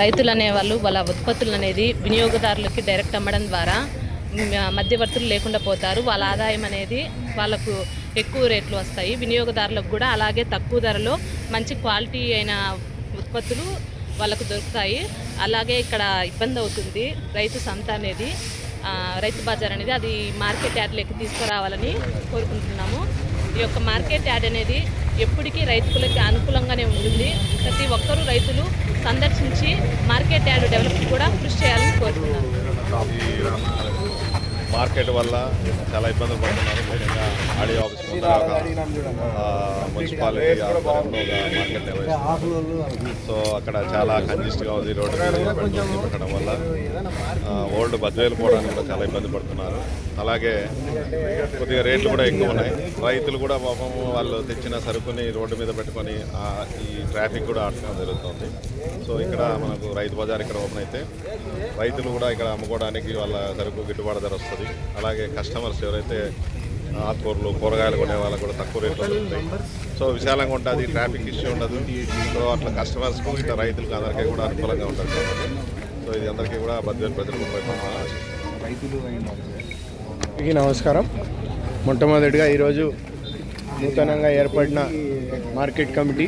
రైతులు అనేవాళ్ళు వాళ్ళ ఉత్పత్తులు అనేది వినియోగదారులకి డైరెక్ట్ అమ్మడం ద్వారా మధ్యవర్తులు లేకుండా పోతారు. వాళ్ళ ఆదాయం అనేది వాళ్ళకు ఎక్కువ రేట్లు వస్తాయి. వినియోగదారులకు కూడా అలాగే తక్కువ ధరలో మంచి క్వాలిటీ అయిన ఉత్పత్తులు వాళ్ళకు దొరుకుతాయి. అలాగే ఇక్కడ ఇబ్బంది అవుతుంది రైతు సంత అనేది. రైతు బజార్ అనేది అది మార్కెట్ యార్డ్లోకి తీసుకురావాలని కోరుకుంటున్నాము. ఈ యొక్క మార్కెట్ యార్డ్ అనేది ఎప్పటికీ రైతులకి అనుకూలంగానే ఉంటుంది. ప్రతి ఒక్కరూ రైతులు సందర్శించి మార్కెట్ యార్డ్ డెవలప్ కూడా కృషి చేయాలని కోరుతున్నాను మార్కెట్ వల్ల చాలా ఇబ్బందులు పడుతున్నారు. ముఖ్యంగా ఆడియో ఆఫీస్ ముందర ఒక, ఆ, మున్సిపాలిటీ మార్కెట్ సో అక్కడ చాలా కంజెస్ట్గా ఉంది రోడ్డు పెట్టడం వల్ల. ఓల్డ్ బద్వేలు పోవడానికి కూడా చాలా ఇబ్బంది పడుతున్నారు. అలాగే కొద్దిగా రేట్లు కూడా ఎక్కువ ఉన్నాయి. రైతులు కూడా పాపం వాళ్ళు తెచ్చిన సరుకుని రోడ్డు మీద పెట్టుకొని ఈ ట్రాఫిక్ కూడా ఆటడం జరుగుతుంది. సో ఇక్కడ మనకు రైతు బజార్ ఇక్కడ ఓపెన్ అయితే రైతులు కూడా ఇక్కడ అమ్ముకోవడానికి వాళ్ళ సరుకు గిట్టుబాటు ధర వస్తుంది. అలాగే కస్టమర్స్ ఎవరైతే ఆకుకూరలు కూరగాయలు కొనే వాళ్ళకు కూడా తక్కువ రేట్లో దొరుకుతాయి సో విశాలంగా ఉంటుంది ట్రాఫిక్ ఇష్యూ ఉండదు. సో అట్లా కస్టమర్స్కు ఇట్లా రైతులకు అందరికీ కూడా అనుకూలంగా ఉంటుంది కాబట్టి. సో ఇది అందరికీ కూడా బద్వేలు ప్రజలకు అందరికీ నమస్కారం. మొట్టమొదటిగా ఈరోజు నూతనంగా ఏర్పడిన market committee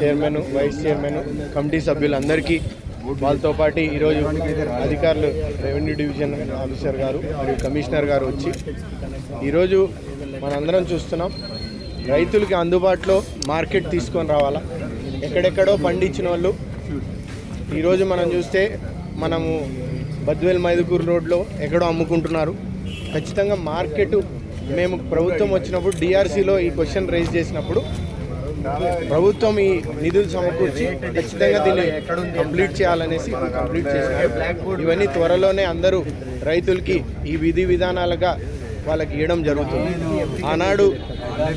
chairman vice chairman committee సభ్యులందరికీ వాళ్ళతో పాటు ఈరోజు అధికారులు రెవెన్యూ డివిజన్ ఆఫీసర్ గారు మరియు కమిషనర్ గారు వచ్చి ఈరోజు మనందరం చూస్తున్నాం. రైతులకి అందుబాటులో మార్కెట్ తీసుకొని రావాలా? ఎక్కడెక్కడో పండించిన వాళ్ళు ఈరోజు మనం చూస్తే మనము బద్వేల్ మైదుకూరు రోడ్లో ఎక్కడో అమ్ముకుంటున్నారు. ఖచ్చితంగా మార్కెట్ మేము ప్రభుత్వం వచ్చినప్పుడు డిఆర్సీలో ఈ క్వశ్చన్ రేజ్ చేసినప్పుడు ప్రభుత్వం ఈ నిధులు సమకూర్చి ఖచ్చితంగా దీన్ని కంప్లీట్ చేయాలనేసి కంప్లీట్ చేశారు. ఇవన్నీ త్వరలోనే అందరూ రైతులకి ఈ విధి విధానాలుగా వాళ్ళకి ఇవ్వడం జరుగుతుంది. ఆనాడు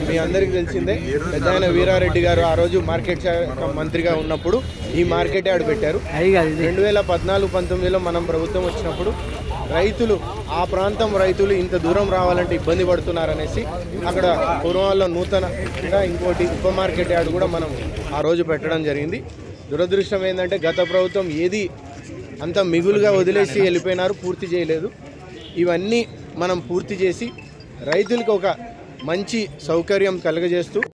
మీ అందరికీ తెలిసిందే పెద్దాయన వీరారెడ్డి గారు ఆ రోజు మార్కెట్ శాఖ మంత్రిగా ఉన్నప్పుడు ఈ మార్కెట్ యార్డ్ పెట్టారు. రెండు వేల పద్నాలుగు పంతొమ్మిదిలో మనం ప్రభుత్వం వచ్చినప్పుడు రైతులు ఆ ప్రాంతం రైతులు ఇంత దూరం రావాలంటే ఇబ్బంది పడుతున్నారనేసి అక్కడ పూర్వంలో నూతనంగా ఇంకోటి ఉప మార్కెట్ యార్డ్ కూడా మనం ఆ రోజు పెట్టడం జరిగింది. దురదృష్టం ఏంటంటే గత ప్రభుత్వం ఏది అంత మిగులుగా వదిలేసి వెళ్ళిపోయినారు పూర్తి చేయలేదు. ఇవన్నీ మనం పూర్తి చేసి రైతులకు ఒక మంచి సౌకర్యం కలుగజేస్తూ